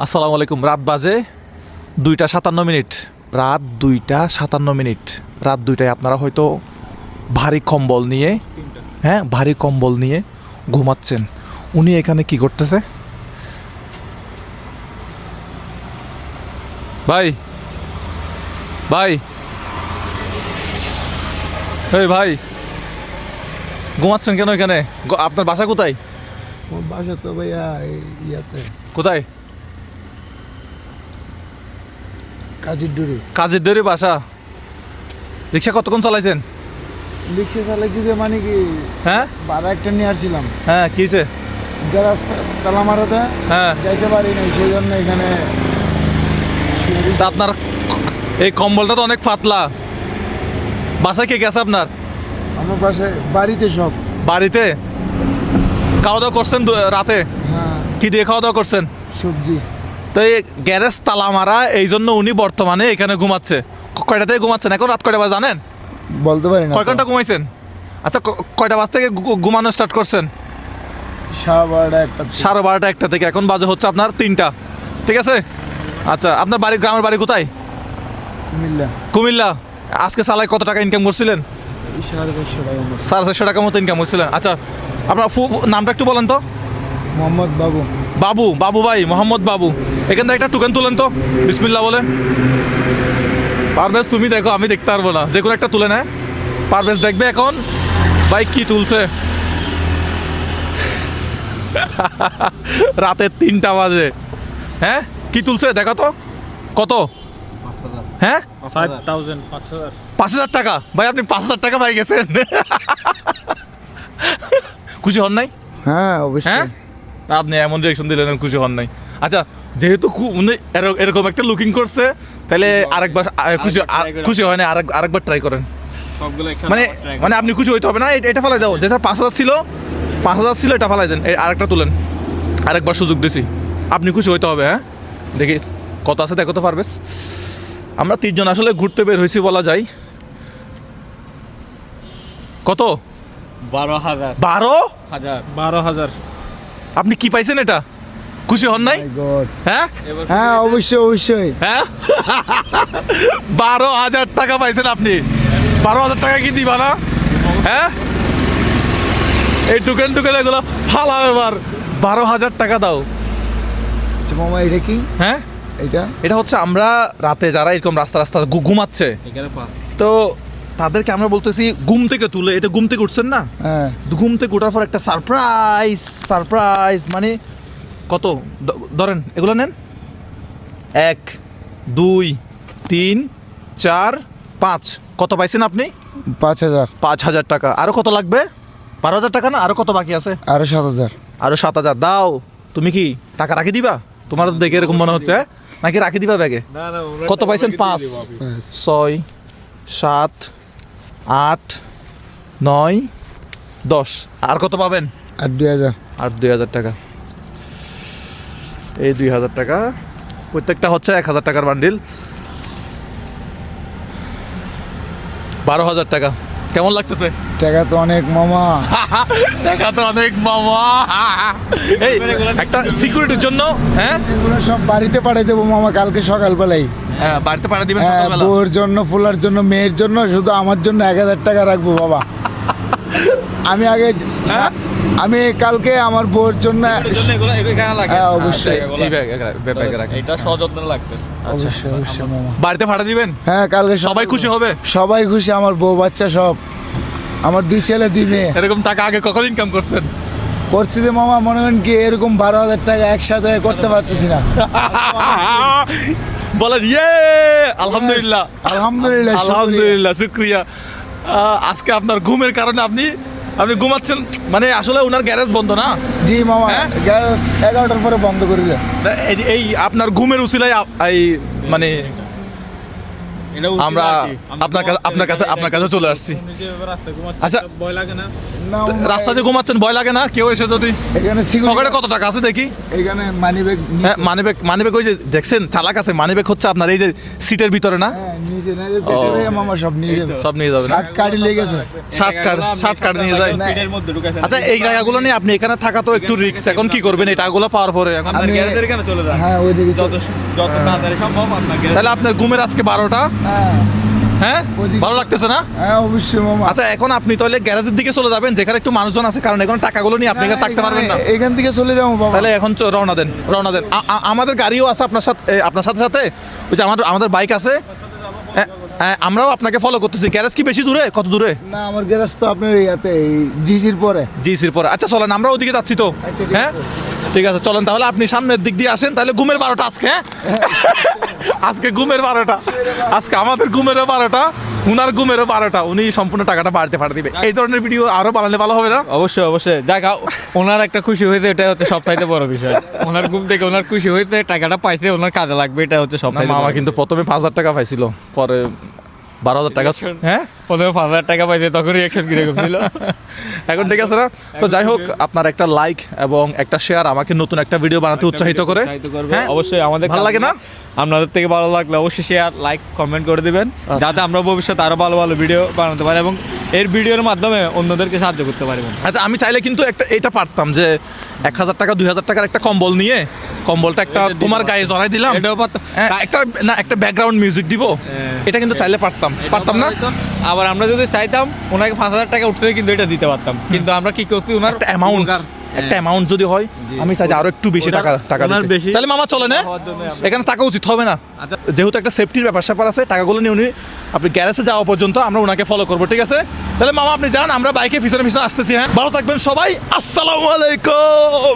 আসসালামু আলাইকুম রাত বাজে দুইটা সাতান্ন মিনিট। রাত দুইটা সাতান্ন মিনিট। রাত দুইটায় আপনারা হয়তো ভারী কম্বল নিয়ে হ্যাঁ ভারী কম্বল নিয়ে ঘুমাচ্ছেন। উনি এখানে কি করতেছে? ভাই ভাই এই ভাই ঘুমাচ্ছেন কেন এখানে? আপনার বাসা কোথায়? বাসা তো ভাইয়া ইয়াতে। কোথায়? কাজের ডুরি কাজের দরে বাসা। রিক্সা কতক্ষণ চালাইছেন? রিক্সা চালাইছি যে মানে কি হ্যাঁ? ভাড়া একটা নিয়ে আসছিলাম। হ্যাঁ কি হয়েছে গ্যারাজ তালা মারাতে হ্যাঁ। যাইতে পারি নাই সেই জন্য এখানে আপনার এই কম্বলটা তো অনেক পাতলা। বাসায় কে গেছে আপনার? আমার পাশে বাড়িতে সব। বাড়িতে? খাওয়া দাওয়া করছেন রাতে? হ্যাঁ। কি দিয়ে খাওয়া দাওয়া করছেন? সবজি। তো এই গ্যারেজ তালা মারা এই জন্য উনি বর্তমানে এখানে ঘুমাচ্ছে। ক- কয়টা থেকে ঘুমাচ্ছেন এখন রাত কয়টা বাজে জানেন? বলতে পারি না কয় ঘণ্টা ঘুমাইছেন? আচ্ছা কয়টা বাজ থেকে ঘুমানো স্টার্ট করছেন? সাড়ে বারোটা একটা সাড়ে বারোটা একটা থেকে। এখন বাজে হচ্ছে আপনার তিনটা। ঠিক আছে? আচ্ছা আপনার বাড়ি গ্রামের বাড়ি কোথায়? মিল্লা কুমিল্লা। আজকে সালায় কত টাকা ইনকাম করছিলেন? সাড়ে চারশো টাকা। মতো। ইনকাম করছিলেন। আচ্ছা আপনার নামটা একটু বলেন তো। মোহাম্মদ বাবু। বাবু বাবু ভাই মোহাম্মদ বাবু। এখান থেকে একটা টুকেন তুলেন তো বিসমিল্লা বলে। পারভেজ তুমি দেখো আমি দেখতে পারব না। যে কোনো একটা তুলে নেয়। পারভেজ দেখবে এখন। ভাই কি তুলছে? রাতে তিনটা বাজে। হ্যাঁ? কি তুলছে? দেখো তো। কত? হ্যাঁ? পাঁচ হাজার টাকা। ভাই আপনি পাঁচ হাজার টাকা পাই গেছেন। খুশি হন নাই? হ্যাঁ হ্যাঁ? অবশ্যই আপনি এমন রিয়েকশন দিলেন খুশি হন নাই। আচ্ছা যেহেতু উনি এরকম একটা লুকিং করছে তাহলে আরেকবার খুশি। খুশি হয় না আরেক আরেকবার ট্রাই করেন। মানে মানে আপনি খুশি হইতে হবে না এটা- এটা ফেলাই দাও। যে স্যার পাঁচ হাজার ছিল পাঁচ হাজার ছিল এটা ফেলাই দেন। এই আরেকটা তুলেন। আরেকবার সুযোগ দিছি। আপনি খুশি হইতে হবে হ্যাঁ? দেখি কত আছে দেখো তো পারবেস আমরা তিনজন আসলে ঘুরতে বের হয়েছি বলা যায়। কত? বারো হাজার। বারো? হাজার। বারো হাজার। আপনি কি পাইছেন এটা? খুশি হন নাই? হ্যাঁ? হ্যাঁ অবশ্যই অবশ্যই। হ্যাঁ? বারো হাজার টাকা পাইছেন আপনি। বারো হাজার টাকা কি দিবা না? হ্যাঁ? এই টুকেন টুকেন এগুলো ফালাও এবার বারো হাজার টাকা দাও। আচ্ছা মামা এটা কি? হ্যাঁ? এটা? এটা হচ্ছে আমরা রাতে যারা এরকম রাস্তা রাস্তা ঘু- ঘুমাচ্ছে। তো তাদেরকে আমরা বলতেছি ঘুম থেকে তুলে। এটা ঘুম থেকে উঠছেন না? হ্যাঁ। ঘুম থেকে ওঠার পর একটা সারপ্রাইজ সারপ্রাইজ মানে কত? ধরেন এগুলো নেন। এক দুই তিন চার পাঁচ। কত পাইছেন আপনি? পাঁচ হাজার। পাঁচ হাজার টাকা। আরও কত লাগবে? বারো হাজার টাকা না? আরও কত বাকি আছে? আরও সাত হাজার। আরও সাত হাজার। দাও। তুমি কি টাকা রাখি দিবা? তোমার তো দেখে এরকম মনে হচ্ছে হ্যাঁ? নাকি রাখি দিবা ব্যাগে? না না কত পাইছেন? পাঁচ। ছয় সাত আট নয় দশ। আর কত পাবেন? আর দুই হাজার। আর দুই হাজার টাকা। এই দুই হাজার টাকা। প্রত্যেকটা হচ্ছে এক হাজার টাকার বান্ডিল। বারো হাজার টাকা। কেমন লাগতেছে? টাকা তো অনেক মামা। টাকা তো অনেক মামা। এই একটা সিকিউরিটির জন্য হ্যাঁ? এগুলো সব বাড়িতে পাঠাই দেবো মামা কালকে সকালবেলাই হ্যাঁ বাড়িতে পাঠিয়ে দিবেন হ্যাঁ সকালবেলা? বউর জন্য ফুলার জন্য মেয়ের জন্য শুধু আমার জন্য এক হাজার টাকা রাখব বাবা। আমি আগে হ্যাঁ? আমি কালকে আমার বউর জন্য হ্যাঁ, অবশ্যই। এটা সযত্ন লাগবে। আচ্ছা। অবশ্যই অবশ্যই বাড়িতে পাঠিয়ে দিবেন? হ্যাঁ কালকে সবাই খুশি হবে? সবাই খুশি আমার বউ বাচ্চা সব। আমার দুই ছেলে দুই মেয়ে। এরকম টাকা আগে কখন ইনকাম করছেন? করছি যে মামা মনে করেন কি এরকম বারো হাজার টাকা একসাথে করতে পারতেছি না। বলেন ইয়ে! আলহামদুলিল্লাহ। আলহামদুলিল্লাহ। আলহামদুলিল্লাহ শুক্রিয়া। আজকে আপনার ঘুমের কারণে আপনি আপনি ঘুমাচ্ছেন মানে আসলে ওনার গ্যারেজ বন্ধ না? জি মামা গ্যারেজ গ্যাস এগারোটার পরে বন্ধ করে দেয় এই- আপনার ঘুমের উচিলায় এই মানে আমরা আপনার কাছে আপনার কাছে আপনার কাছে চলে আসছি। উনি যেভাবে রাস্তায় ঘুমাচ্ছে, আচ্ছা। ভয় লাগে না। না রাস্তাতে ঘুমাচ্ছেন ভয় লাগে না? কেউ এসে যদি পকেটে কত টাকা আছে দেখি? এখানে হ্যাঁ মানিব্যাগ মানিব্যাগ ওই যে দেখছেন চালাক আছে মানিব্যাগ হচ্ছে আপনার এই যে সিটের ভিতরে না? হ্যাঁ সব নিয়ে যাবে। সব কার্ড কার্ড কার্ড যায়। আচ্ছা এই টাকাগুলো নিয়ে আপনি এখানে থাকা তো একটু রিস্ক এখন কি করবেন? এই টাকাগুলো পাওয়ার পরে এখন চলে যান? হ্যাঁ ওইদিকে যত যত তাড়াতাড়ি সম্ভব আপনার তাহলে আপনার ঘুমের আজকে বারোটা। হ্যাঁ? হ্যাঁ ভালো লাগতেছে না? হ্যাঁ অবশ্যই মামা। আচ্ছা এখন আপনি তাহলে গ্যারেজের দিকে চলে যাবেন যেখানে একটু মানুষজন আছে কারণ এখন টাকাগুলো নিয়ে আপনি এখানে থাকতে পারবেন না। এখান থেকে চলে যাব বাবা। তাহলে এখন রওনা দেন রওনা দেন। আমাদের গাড়িও আছে আপনার সাথে আপনার সাথে সাথে ওই যে আমাদের আমাদের বাইক আছে। হ্যাঁ, আমরাও আপনাকে ফলো করতেছি। গ্যারেজ কি বেশি দূরে? কত দূরে? না আমার গ্যারেজ তো আপনার ইয়াতে জিসির পরে। জিসির পরে। আচ্ছা চলেন আমরা ওদিকে যাচ্ছি তো। আচ্ছা, হ্যাঁ? ঠিক আছে চলেন তাহলে আপনি সামনের দিক দিয়ে আসেন। তাহলে ঘুমের বারোটা আজকে হ্যাঁ? আজকে ঘুমের বারোটা। আজকে আমাদের ঘুমের বারোটা। উনার ঘুমেরও বারোটা উনি সম্পূর্ণ টাকাটা বাড়তে পাঠিয়ে দিবে। এই ধরনের ভিডিও আরও বানালে ভালো হবে না? অবশ্যই অবশ্যই। যাক ওনার একটা খুশি হয়েছে এটা হচ্ছে সবচাইতে বড় বিষয়। ওনার ঘুম থেকে ওনার খুশি হয়েছে টাকাটা পাইছে ওনার কাজে লাগবে এটা হচ্ছে সব মামা কিন্তু প্রথমে পাঁচ হাজার টাকা পাইছিল পরে বারো হাজার টাকা হ্যাঁ? প্রথমে পাঁচ হাজার টাকা পাইছে তখন রিয়াকশন কীরকম ছিল এখন ঠিক আছে না? তো যাই হোক আপনার একটা লাইক এবং একটা শেয়ার আমাকে নতুন একটা ভিডিও বানাতে উৎসাহিত করে। হ্যাঁ? অবশ্যই আমাদের ভালো লাগে না? আপনাদের থেকে ভালো লাগলে অবশ্যই শেয়ার লাইক কমেন্ট করে দিবেন। আচ্ছা। যাতে আমরা ভবিষ্যতে আরও ভালো ভালো ভিডিও বানাতে পারি এবং এর ভিডিওর মাধ্যমে অন্যদেরকে সাহায্য করতে পারবেন আচ্ছা আমি চাইলে কিন্তু একটা এটা পারতাম যে এক হাজার টাকা দুই হাজার টাকার একটা কম্বল নিয়ে কম্বলটা একটা তোমার গায়ে জড়াই দিলাম। এটাও পারতাম। হ্যাঁ, একটা না একটা ব্যাকগ্রাউন্ড মিউজিক দিব। হ্যাঁ। এটা কিন্তু চাইলে পারতাম। পারতাম না? আবার আমরা যদি চাইতাম ওনাকে পাঁচ হাজার টাকা উঠতে কিন্তু এটা দিতে পারতাম। কিন্তু আমরা কি করছি ওনার একটা অ্যামাউন্ট একটা অ্যামাউন্ট যদি হয় আমি চাই আরও একটু বেশি টাকা টাকা বেশি তাহলে মামা চলে না আমরা- এখানে টাকা উচিত হবে না। আচ্ছা। যেহেতু একটা সেফটির ব্যাপার স্যাপার আছে টাকাগুলো নিয়ে উনি আপনি গ্যারেজে যাওয়া পর্যন্ত আমরা ওনাকে ফলো করব ঠিক আছে? তাহলে মামা আপনি যান আমরা বাইকে পিছনে পিছনে আসতেছি হ্যাঁ? ভালো থাকবেন সবাই আসসালামু আলাইকুম!